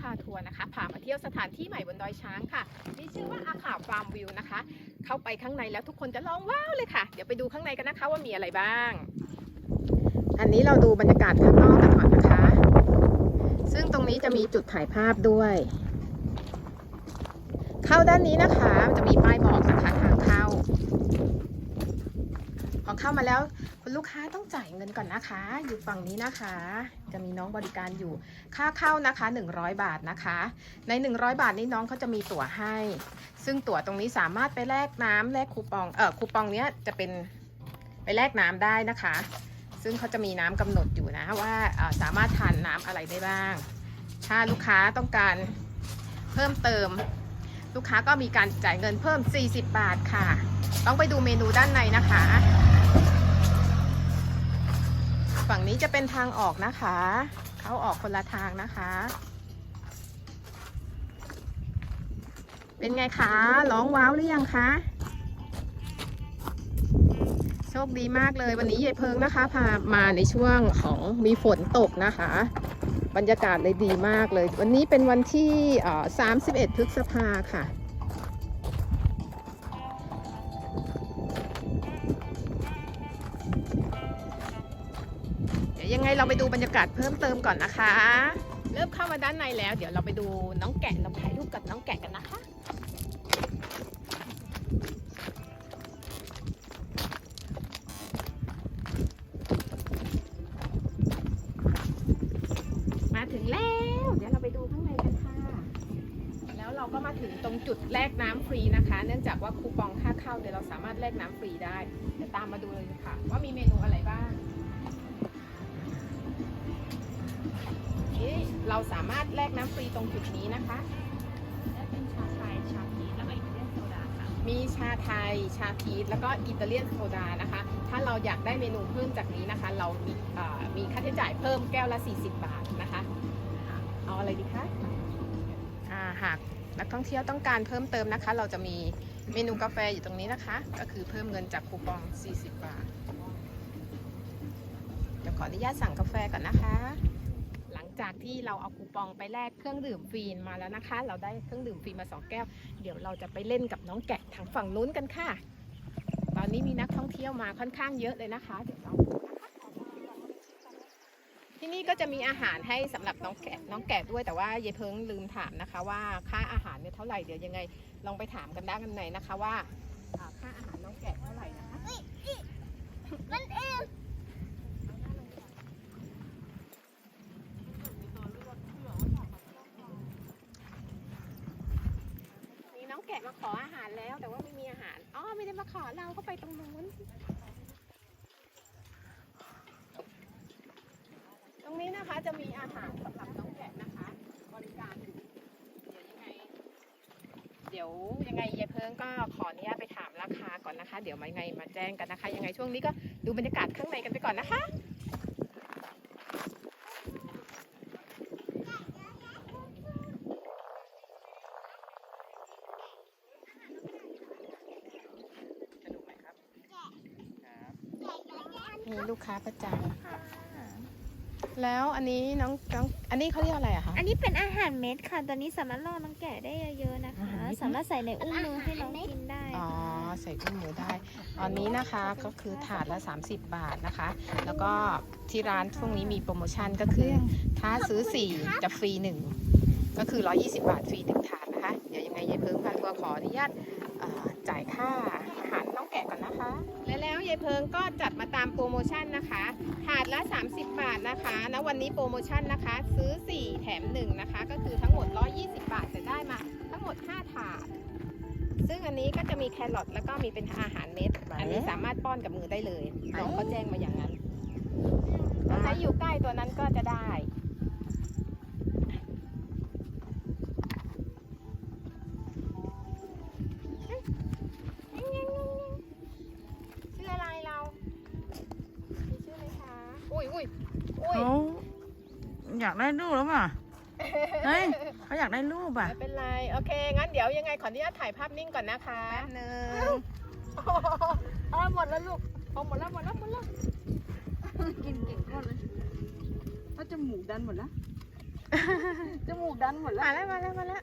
พาทัวร์นะคะพาไปเที่ยวสถานที่ใหม่บนดอยช้างค่ะ มีชื่อว่าอาขาฟาร์มวิวนะคะ เข้าไปข้างในแล้วทุกคนจะร้องว้าวเลยค่ะ เดี๋ยวไปดูข้างในกันนะคะว่ามีอะไรบ้าง อันนี้เราดูบรรยากาศข้างนอกกันก่อนนะคะ ซึ่งตรงนี้จะมีจุดถ่ายภาพด้วย เข้าด้านนี้นะคะจะมีป้ายบอกนะคะทางเข้า พอเข้ามาแล้ว คุณลูกค้าต้องจ่ายเงินก่อนนะคะ อยู่ฝั่งนี้นะคะ จะมีน้องบริการอยู่ ค่าเข้านะคะ 100 บาทนะคะ ใน 100 บาทนี้น้องเขาจะมีตั๋วให้ ซึ่งตั๋วตรงนี้สามารถไปแลกน้ำแลกคูปอง เออคูปองเนี้ยจะเป็นไปแลกน้ำได้นะคะ ซึ่งเขาจะมีน้ำกำหนดอยู่นะว่าสามารถทานน้ำอะไรได้บ้าง ถ้าลูกค้าต้องการเพิ่มเติม ลูกค้าก็มีการจ่ายเงินเพิ่ม 40 บาทค่ะ ต้องไปดูเมนูด้านในนะคะ ฝั่งนี้จะเป็นทางออกนะคะ เขาออกคนละทางนะคะ เป็นไงคะ ร้องว้าวหรือยังคะ โชคดีมากเลยวันนี้ยายเพิงนะคะพามาในช่วงของมีฝนตกนะคะ บรรยากาศเลยดีมากเลย วันนี้เป็นวันที่เอ่อ31 พฤษภาค่ะ ไงเราไปดูบรรยากาศเพิ่มเติมก่อนนะคะ เริ่มเข้ามาด้านในแล้ว เดี๋ยวเราไปดูน้องแกะเราถ่ายรูปกับน้องแกะกันนะคะมาถึงแล้ว เดี๋ยวเราไปดูข้างในกันค่ะ แล้วเราก็มาถึงตรงจุดแลกน้ำฟรีนะคะ เนื่องจากว่าคูปองค่าเข้าเดี๋ยวเราสามารถแลกน้ำฟรีได้เดี๋ยวตามมาดูเลยค่ะ ว่ามีเมนูอะไรบ้าง เราสามารถแลกน้ำฟรีตรงจุดนี้นะคะ และเป็นชาไทยชาพีชแล้วก็อิตาเลียนโซดาค่ะมีชาไทย ชาพีชแล้วก็อิตาเลียนโซดานะคะ ถ้าเราอยากได้เมนูเพิ่มจากนี้นะคะ เรามีเอ่อมีค่าใช้จ่ายเพิ่มแก้วละ 40 บาทนะคะ เอาอะไรดีคะอ่าหากนักท่องเที่ยวต้องการเพิ่มเติมนะคะ เราจะมีเมนูกาแฟอยู่ตรงนี้นะคะ ก็คือเพิ่มเงินจากคูปอง 40 บาท เดี๋ยวขออนุญาตสั่งกาแฟก่อนนะคะหลัง จากที่เราเอาคูปองไปแลกเครื่องดื่มฟรีมาแล้วนะคะ เราได้เครื่องดื่มฟรีมา 2 แก้ว เดี๋ยวเราจะไปเล่นกับน้องแกะทางฝั่งนู้นกันค่ะ ตอนนี้มีนักท่องเที่ยวมาค่อนข้างเยอะเลยนะคะเดี๋ยวเราที่นี่ก็จะมีอาหารให้สำหรับน้องแกะน้องแกะด้วยแต่ว่าเยายเพิงลืมถามนะคะ ว่าค่าอาหารเนี่ยเท่าไหร่เดี๋ยวยังไงลองไปถามกันได้กันไหนนะคะว่าค่าอาหารน้องแกะเท่าไหร่นะคะมันเอง มีน้องแกะมาขออาหารแล้ว แต่ว่าไม่มีอาหาร อ๋อไม่ได้าขอเราก็ไปตรงนู้น ตรงนี้นะคะจะมีอาหารสำหรับน้องแกะนะคะ บริการอยู่เดี๋ยวยังไง เดี๋ยวยังไงเยายเพิงก็ขออนุญาตไปถามราคาก่อนนะคะ เดี๋ยวมายังไงมาแจ้งกันนะคะ ยังไงช่วงนี้ก็ดูบรรยากาศข้างในกันไปก่อนนะคะ สนุกไหมครับ มีลูกค้าประจำแล้วอันนี้น้องน้องอันนี้เขาเรียกอะไรอะคะ อันนี้เป็นอาหารเม็ดค่ะ ตอนนี้สามารถล่อน้องแกะได้เยอะๆนะคะอาหารเม็ดนะสามารถใส่ในอุ้งมือให้น้องกินได้อ๋อค่ะใส่กุ้งหมูได้ ตอนนี้นะคะก็คือถาดละ 30 บาทนะคะ แล้วก็ที่ร้านช่วงนี้มีโปรโมชั่นก็คือ ถ้าซื้อ 4 จะฟรี 1 ก็คือ 120 บาทฟรีหนึ่งถาดนะคะ เดี๋ยวยังไงยายเพิงพาทัวร์ขออนุญาตเอ่อจ่ายค่าอาหาร น้องแกะก่อนนะคะ และแล้วยายเพิงก็จัดมาตามโปรโมชั่นนะคะ ถาดละ 30 บาทนะคะณวันนี้โปรโมชั่นนะคะ ซื้อ 4 แถม 1 นะคะ ก็คือทั้งหมด 120 บาทจะได้มาทั้งหมด 5 ถาด ซึ่งอันนี้ก็จะมีแครอทแล้วก็มีเป็นอาหารเม็ด อันนี้สามารถป้อนกับมือได้เลยน้องเขาแจ้งมาอย่างนั้น เขาอยากได้รูปแล้วป่ะเฮ้ยเขาอยากได้รูปอะ ไม่เป็นไร โอเค งั้นเดี๋ยวยังไงขออนุญาตถ่ายภาพนิ่งก่อนนะคะแป๊บนึงเอาหมดแล้วลูกเอาหมดแล้วหมดแล้วหมดแล้ว กินเก่งก่อนเลยถ้าจมูกดันหมดแล้ว จมูกดันหมดแล้ว มาแล้วมาแล้วมาแล้ว